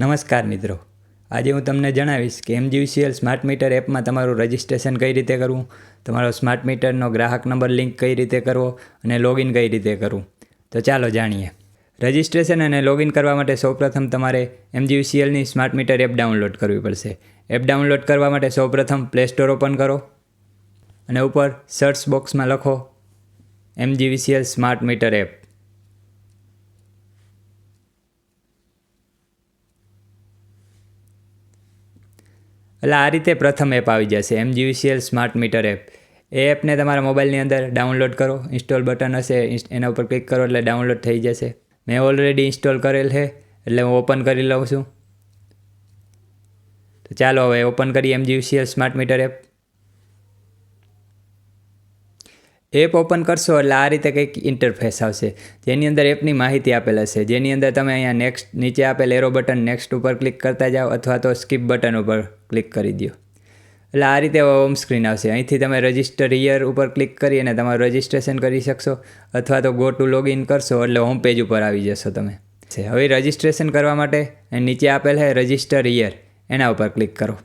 નમસ્કાર મિત્રો. આજે હું તમને જણાવીશ કે એમજીવીસીએલ સ્માર્ટ મીટર એપમાં તમારું રજિસ્ટ્રેશન કઈ રીતે કરવું, તમારો સ્માર્ટ મીટરનો ગ્રાહક નંબર લિંક કઈ રીતે કરવો અને લોગિન કઈ રીતે કરવું. તો ચાલો જાણીએ. રજિસ્ટ્રેશન અને લોગિન કરવા માટે સૌપ્રથમ તમારે એમજીવીસીએલની સ્માર્ટ મીટર એપ ડાઉનલોડ કરવી પડશે. એપ ડાઉનલોડ કરવા માટે સૌપ્રથમ પ્લે સ્ટોર ઓપન કરો અને ઉપર સર્ચ બોક્સમાં લખો એમજીવીસીએલ સ્માર્ટ મીટર એપ. એટલે આ રીતે પ્રથમ એપ આવી જશે એમજીવીસીએલ સ્માર્ટ મીટર એપ એ એપને તમારા મોબાઈલની અંદર ડાઉનલોડ કરો ઇન્સ્ટોલ બટન હશે એના ઉપર ક્લિક કરો એટલે ડાઉનલોડ થઈ જશે. મેં ઓલરેડી ઇન્સ્ટોલ કરેલ છે, એટલે હું ઓપન કરી લઉં છું. તો ચાલો હવે ઓપન કરીએ MGVCL smart meter app app open કરશો એટલે આ રીતે કંઈક ઇન્ટરફેસ આવશે. જેની અંદર એપની માહિતી આપેલ હશે. જેની અંદર તમે અહીંયા નેક્સ્ટ નીચે આપેલ એરો બટન નેક્સ્ટ ઉપર ક્લિક કરતા જાઓ અથવા તો સ્કીપ બટન ઉપર ક્લિક કરી દો. એટલે આ રીતે હોમ સ્ક્રીન આવશે. અહીંથી તમે રજિસ્ટર યર ઉપર ક્લિક કરી અને તમારું રજિસ્ટ્રેશન કરી શકશો અથવા તો ગો ટુ લોગિન કરશો એટલે હોમ પેજ ઉપર આવી જશો તમે. હવે રજિસ્ટ્રેશન કરવા માટે નીચે આપેલ છે રજિસ્ટર યર એના ઉપર ક્લિક કરો.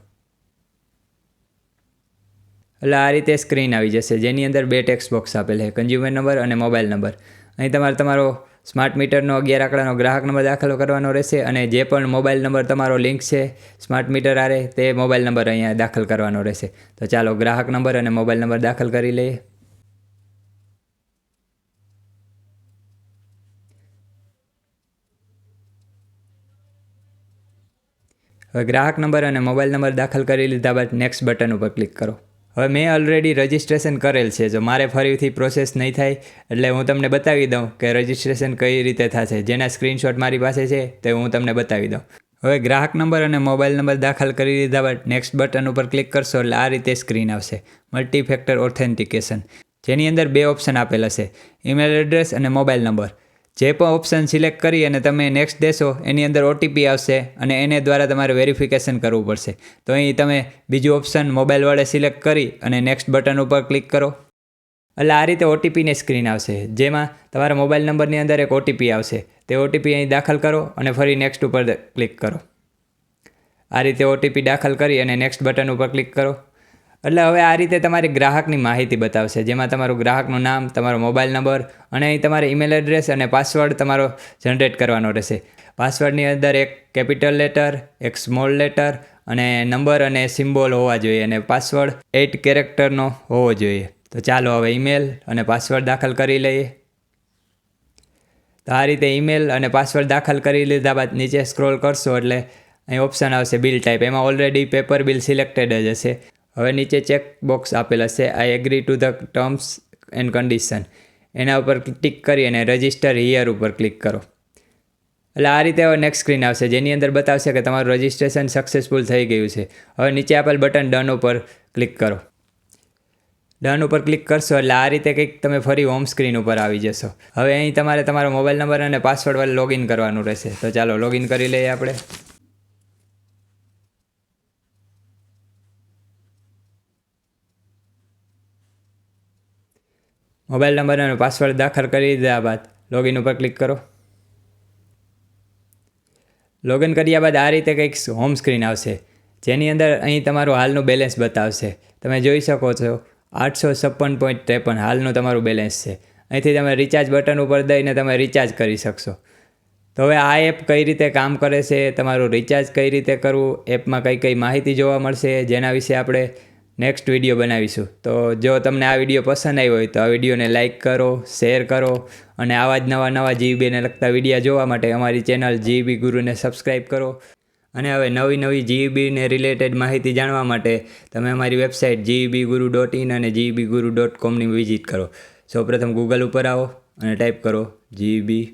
એટલે આ રીતે સ્ક્રીન આવી જશે. જેની અંદર બે ટેક્સ્ટ બોક્સ આપેલ છે કન્ઝ્યુમર નંબર અને મોબાઈલ નંબર અહીં તમારે તમારો સ્માર્ટ મીટરનો અગિયાર આંકડાનો ગ્રાહક નંબર દાખલ કરવાનો રહેશે અને જે પણ મોબાઈલ નંબર તમારો લિંક છે સ્માર્ટ મીટર આરે, તે મોબાઈલ નંબર અહીંયા દાખલ કરવાનો રહેશે. તો ચાલો ગ્રાહક નંબર અને મોબાઈલ નંબર દાખલ કરી લઈએ. હવે ગ્રાહક નંબર અને મોબાઈલ નંબર દાખલ કરી લીધા બાદ નેક્સ્ટ બટન ઉપર ક્લિક કરો. હવે મેં ઓલરેડી રજિસ્ટ્રેશન કરેલ છે. જો મારે ફરીથી પ્રોસેસ નહીં થાય, એટલે હું તમને બતાવી દઉં કે રજિસ્ટ્રેશન કઈ રીતે થશે. જેના સ્ક્રીનશોટ મારી પાસે છે, તે હું તમને બતાવી દઉં. હવે ગ્રાહક નંબર અને મોબાઈલ નંબર દાખલ કરી દીધા બાદ નેક્સ્ટ બટન ઉપર ક્લિક કરશો એટલે આ રીતે સ્ક્રીન આવશે. મલ્ટી ફેક્ટર ઓથેન્ટિકેશન જેની અંદર બે ઓપ્શન આપેલ હશે ઈમેલ એડ્રેસ અને મોબાઈલ નંબર જે પણ ઓપ્શન સિલેક્ટ કરી અને તમે નેક્સ્ટ દેશો, એની અંદર ઓટીપી આવશે અને એને દ્વારા તમારે વેરિફિકેશન કરવું પડશે. તો અહીં તમે બીજું ઓપ્શન મોબાઈલ વડે સિલેક્ટ કરી અને નેક્સ્ટ બટન ઉપર ક્લિક કરો. એટલે આ રીતે ઓટીપીની સ્ક્રીન આવશે. જેમાં તમારા મોબાઈલ નંબરની અંદર એક ઓટીપી આવશે. તે ઓટીપી અહીં દાખલ કરો અને ફરી નેક્સ્ટ ઉપર ક્લિક કરો. આ રીતે ઓટીપી દાખલ કરી અને નેક્સ્ટ બટન ઉપર ક્લિક કરો. એટલે હવે આ રીતે તમારી ગ્રાહકની માહિતી બતાવશે. જેમાં તમારું ગ્રાહકનું નામ, તમારો મોબાઈલ નંબર અને અહીં તમારે ઈમેલ એડ્રેસ અને પાસવર્ડ તમારો જનરેટ કરવાનો રહેશે. પાસવર્ડની અંદર એક કેપિટલ લેટર એક સ્મોલ લેટર અને નંબર અને સિમ્બોલ હોવા જોઈએ અને પાસવર્ડ એઇટ કેરેક્ટરનો હોવો જોઈએ. તો ચાલો હવે ઈમેલ અને પાસવર્ડ દાખલ કરી લઈએ. તો આ રીતે ઈમેલ અને પાસવર્ડ દાખલ કરી લીધા બાદ નીચે સ્ક્રોલ કરશો એટલે અહીં ઓપ્શન આવશે બિલ ટાઈપ એમાં ઓલરેડી પેપર બિલ સિલેક્ટેડ જ હશે. હવે નીચે ચેક બોક્સ આપેલ હશે I agree to the terms and condition એના ઉપર ટિક કરી અને રજિસ્ટર હિયર ઉપર ક્લિક કરો. એટલે આ રીતે હવે નેક્સ્ટ સ્ક્રીન આવશે. જેની અંદર બતાવશે કે તમારું રજિસ્ટ્રેશન સક્સેસફુલ થઈ ગયું છે. હવે નીચે આપેલ બટન ડન ઉપર ક્લિક કરો. ડન ઉપર ક્લિક કરશો એટલે આ રીતે કંઈક તમે ફરી હોમ સ્ક્રીન ઉપર આવી જશો. હવે અહીં તમારે તમારો મોબાઈલ નંબર અને પાસવર્ડ વાળે લોગિન કરવાનું રહેશે. તો ચાલો લોગિન કરી લઈએ આપણે. મોબાઈલ નંબર અને પાસવર્ડ દાખલ કરી દીધા બાદ લોગિન ઉપર ક્લિક કરો. લોગિન કર્યા બાદ આ રીતે કંઈક હોમ સ્ક્રીન આવશે. જેની અંદર અહીં તમારું હાલનું બેલેન્સ બતાવશે. તમે જોઈ શકો છો, આઠસો છપ્પન પોઈન્ટ ત્રેપન હાલનું તમારું બેલેન્સ છે. અહીંથી તમે રિચાર્જ બટન ઉપર દઈને તમે રિચાર્જ કરી શકશો. તો હવે આ એપ કઈ રીતે કામ કરે છે, તમારું રિચાર્જ કઈ રીતે કરવું એપમાં કઈ કઈ માહિતી જોવા મળશે, જેના વિશે આપણે નેક્સ્ટ વીડિયો બનાવીશું. તો જો તમને આ વીડિયો પસંદ આવ્યો હોય તો આ વિડીયોને લાઇક કરો શેર કરો અને આવા જ નવા નવા જીબીને લગતા વિડીયા જોવા માટે અમારી ચેનલ જીબી ગુરુને સબસ્ક્રાઈબ કરો. અને હવે નવી નવી જીબીને રિલેટેડ માહિતી જાણવા માટે તમે અમારી website GB guru dot in અને જીબી ગુરુ ડોટ કોમની વિઝિટ કરો. સૌપ્રથમ ગૂગલ ઉપર આવો અને ટાઈપ કરો જીબી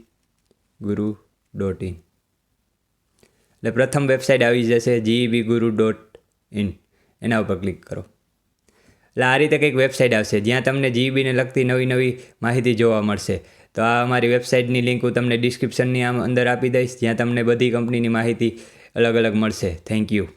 ગુરુ ડોટ ઇન એટલે પ્રથમ વેબસાઇટ આવી જશે જીબી ગુરુ ડોટ ઇન એના ઉપર ક્લિક કરો. એટલે આ રીતે કંઈક વેબસાઇટ આવશે, જ્યાં તમને જીબીને લગતી નવી નવી માહિતી જોવા મળશે. તો આ અમારી વેબસાઇટની લિંક હું તમને ડિસ્ક્રિપ્શનની આમ અંદર આપી દઈશ, જ્યાં તમને બધી કંપનીની માહિતી અલગ અલગ મળશે. Thank you